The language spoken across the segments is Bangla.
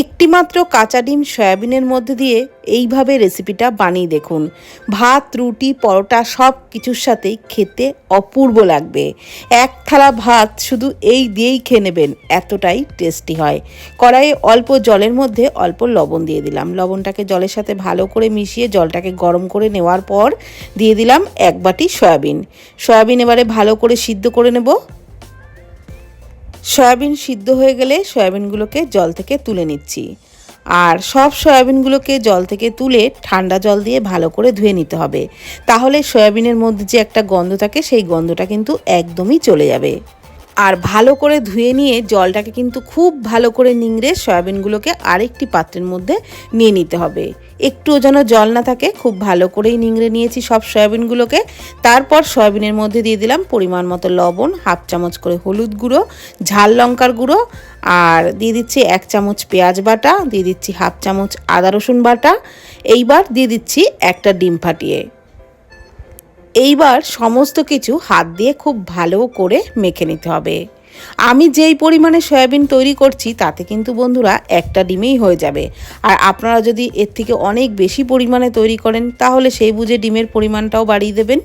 একটি মাত্র কাঁচা ডিম সয়াবিনের মধ্যে দিয়ে এইভাবে রেসিপিটা বানিয়ে দেখুন। ভাত, রুটি, পরোটা সব কিছুর সাথেই খেতে অপূর্ব লাগবে। এক থালা ভাত শুধু এই দিয়েই খেয়ে নেবেন, এতটাই টেস্টি হয়। কড়াইয়ে অল্প জলের মধ্যে অল্প লবণ দিয়ে দিলাম। লবণটাকে জলের সাথে ভালো করে মিশিয়ে জলটাকে গরম করে নেওয়ার পর দিয়ে দিলাম এক বাটি সয়াবিন। সয়াবিন এবারে ভালো করে সিদ্ধ করে নেব। সয়াবিন সিদ্ধ হয়ে গেলে সয়াবিনগুলোকে জল থেকে তুলে নিচ্ছি। আর সব সয়াবিনগুলোকে জল থেকে তুলে ঠান্ডা জল দিয়ে ভালো করে ধুয়ে নিতে হবে। তাহলে সয়াবিনের মধ্যে যে একটা গন্ধ থাকে, সেই গন্ধটা কিন্তু একদমই চলে যাবে। আর ভালো করে ধুয়ে নিয়ে জলটাকে কিন্তু খুব ভালো করে নিংড়ে সয়াবিনগুলোকে আরেকটি পাত্রের মধ্যে নিয়ে নিতে হবে। একটুও যেন জল না থাকে, খুব ভালো করেই নিংড়ে নিয়েছি সব সয়াবিনগুলোকে। তারপর সয়াবিনের মধ্যে দিয়ে দিলাম পরিমাণ মতো লবণ, হাফ চামচ করে হলুদ গুঁড়ো, ঝাল লঙ্কার গুঁড়ো, আর দিয়ে দিচ্ছি এক চামচ পেঁয়াজ বাটা, দিয়ে দিচ্ছি হাফ চামচ আদা রসুন বাটা। এইবার দিয়ে দিচ্ছি একটা ডিম ফাটিয়ে। এইবার সমস্ত কিছু হাত দিয়ে খুব ভালো করে মেখে নিতে হবে। আমি যেই পরিমাণে সয়াবিন তৈরি করছি, তাতে কিন্তু বন্ধুরা একটা ডিমেই হয়ে যাবে। আর আপনারা যদি এর থেকে অনেক বেশি পরিমাণে তৈরি করেন, তাহলে সেই বুঝে ডিমের পরিমাণটাও বাড়িয়ে দেবেন।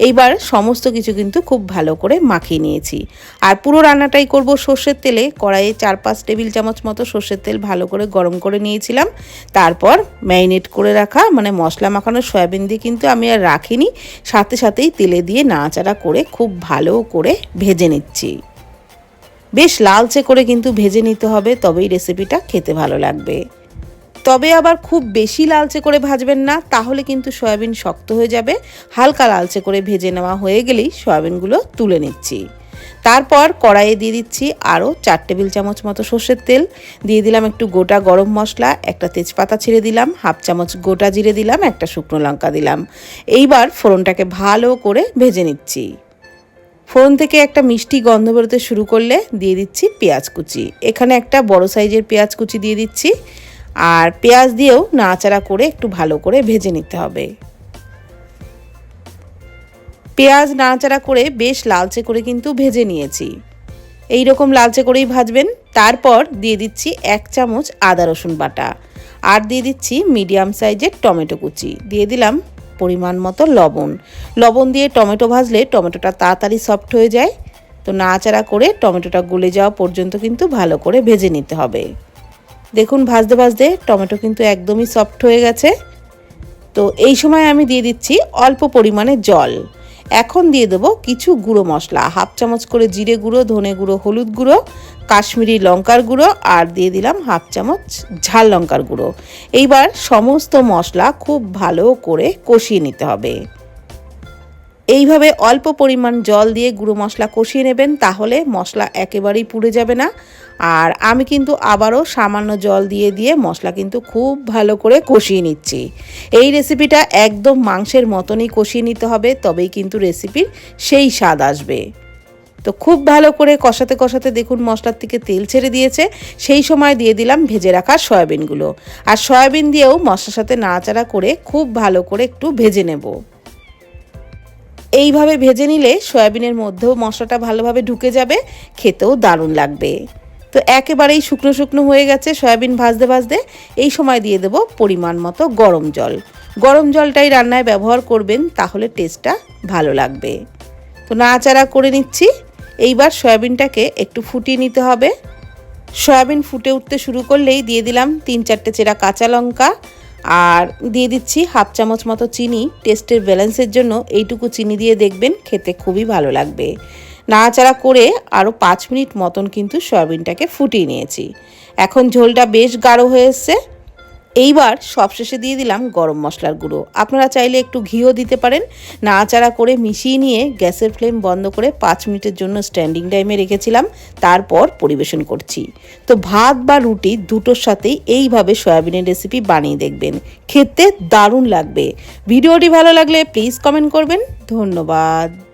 এইবার সমস্ত কিছু কিন্তু খুব ভালো করে মাখিয়ে নিয়েছি। আর পুরো রান্নাটাই করব সর্ষের তেলে। কড়াইয়ে চার পাঁচ টেবিল চামচ মতো সর্ষের তেল ভালো করে গরম করে নিয়েছিলাম। তারপর ম্যারিনেট করে রাখা মানে মশলা মাখানো সয়াবিন দিয়ে কিন্তু আমি আর রাখিনি। সাথে সাথেই তেলে দিয়ে নাড়াচাড়া করে খুব ভালো করে ভেজে নিচ্ছি। বেশ লালচে করে কিন্তু ভেজে নিতে হবে, তবেই রেসিপিটা খেতে ভালো লাগবে। তবে আবার খুব বেশি লালচে করে ভাজবেন না, তাহলে কিন্তু সয়াবিন শক্ত হয়ে যাবে। হালকা লালচে করে ভেজে নেওয়া হয়ে গেলেই সয়াবিনগুলো তুলে নিচ্ছি। তারপর কড়াইয়ে দিয়ে দিচ্ছি আরও চার টেবিল চামচ মতো সর্ষের তেল। দিয়ে দিলাম একটু গোটা গরম মশলা, একটা তেজপাতা ছিঁড়ে দিলাম, হাফ চামচ গোটা জিরে দিলাম, একটা শুকনো লঙ্কা দিলাম। এইবার ফোড়নটাকে ভালো করে ভেজে নিচ্ছি। ফোড়ন থেকে একটা মিষ্টি গন্ধ বেরোতে শুরু করলে দিয়ে দিচ্ছি পেঁয়াজ কুচি। এখানে একটা বড় সাইজের পেঁয়াজ কুচি দিয়ে দিচ্ছি। আর পেঁয়াজ দিয়েও নাড়াচাড়া করে একটু ভালো করে ভেজে নিতে হবে। পেঁয়াজ নাড়াচাড়া করে বেশ লালচে করে কিন্তু ভেজে নিয়েছি। এই রকম লালচে করেই ভাজবেন। তারপর দিয়ে দিচ্ছি এক চামচ আদা রসুন বাটা আর দিয়ে দিচ্ছি মিডিয়াম সাইজের টমেটো কুচি। দিয়ে দিলাম পরিমাণ মতো লবণ। লবণ দিয়ে টমেটো ভাজলে টমেটোটা তাড়াতাড়ি সফট হয়ে যায়। তো নাড়াচাড়া করে টমেটোটা গলে যাওয়া পর্যন্ত কিন্তু ভালো করে ভেজে নিতে হবে। দেখুন, ভাজতে ভাজতে টমেটো কিন্তু একদমই সফট হয়ে গেছে। তো এই সময় আমি দিয়ে দিচ্ছি অল্প পরিমাণে জল। এখন দিয়ে দেবো কিছু গুঁড়ো মশলা, হাফ চামচ করে জিরে গুঁড়ো, ধনে গুঁড়ো, হলুদ গুঁড়ো, কাশ্মীরি লঙ্কার গুঁড়ো আর দিয়ে দিলাম হাফ চামচ ঝাল লঙ্কার গুঁড়ো। এইবার সমস্ত মশলা খুব ভালো করে কষিয়ে নিতে হবে। এইভাবে অল্প পরিমাণ জল দিয়ে গুঁড়ো মশলা কষিয়ে নেবেন, তাহলে মশলা একেবারেই পুড়ে যাবে না। আর আমি কিন্তু আবারও সামান্য জল দিয়ে দিয়ে মশলা কিন্তু খুব ভালো করে কষিয়ে নিচ্ছি। এই রেসিপিটা একদম মাংসের মতনই কষিয়ে নিতে হবে, তবেই কিন্তু রেসিপির সেই স্বাদ আসবে। তো খুব ভালো করে কষাতে কষাতে দেখুন মশলার থেকে তেল ছেড়ে দিয়েছে, সেই সময় দিয়ে দিলাম ভেজে রাখা সয়াবিনগুলো। আর সয়াবিন দিয়েও মশলার সাথে নাড়াচাড়া করে খুব ভালো করে একটু ভেজে নেব। এইভাবে ভেজে নিলে সয়াবিনের মধ্যেও মশলাটা ভালোভাবে ঢুকে যাবে, খেতেও দারুণ লাগবে। তো একেবারেই শুকনো শুকনো হয়ে গেছে সয়াবিন ভাজতে ভাজতে। এই সময় দিয়ে দেব পরিমাণ মতো গরম জল। গরম জলটাই রান্নায় ব্যবহার করবেন, তাহলে টেস্টটা ভালো লাগবে। তো নাড়াচাড়া করে নিচ্ছি। এইবার সয়াবিনটাকে একটু ফুটিয়ে নিতে হবে। সয়াবিন ফুটে উঠতে শুরু করলেই দিয়ে দিলাম তিন চারটে চেরা কাঁচা লঙ্কা। আর দিয়ে দিচ্ছি হাফ চামচ মতো চিনি টেস্টের ব্যালেন্সের জন্য এইটুকু চিনি দিয়ে দেখবেন খেতে খুবই ভালো লাগবে। নাড়াচাড়া করে আরও পাঁচ মিনিট মতন কিন্তু সয়াবিনটাকে ফুটিয়ে নিয়েছি। এখন ঝোলটা বেশ গাঢ় হয়ে এসছে। এইবার সবশেষে দিয়ে দিলাম গরম মশলার গুঁড়ো। আপনারা চাইলে একটু ঘিও দিতে পারেন। নাড়াচাড়া করে মিশিয়ে নিয়ে গ্যাসের ফ্লেম বন্ধ করে পাঁচ মিনিটের জন্য স্ট্যান্ডিং টাইমে রেখেছিলাম। তারপর পরিবেশন করছি। তো ভাত বা রুটি দুটোর সাথেই এইভাবে সয়াবিনের রেসিপি বানিয়ে দেখবেন। খেতে দারুণ লাগবে। ভিডিওটি ভালো লাগলে প্লিজ কমেন্ট করবেন। ধন্যবাদ।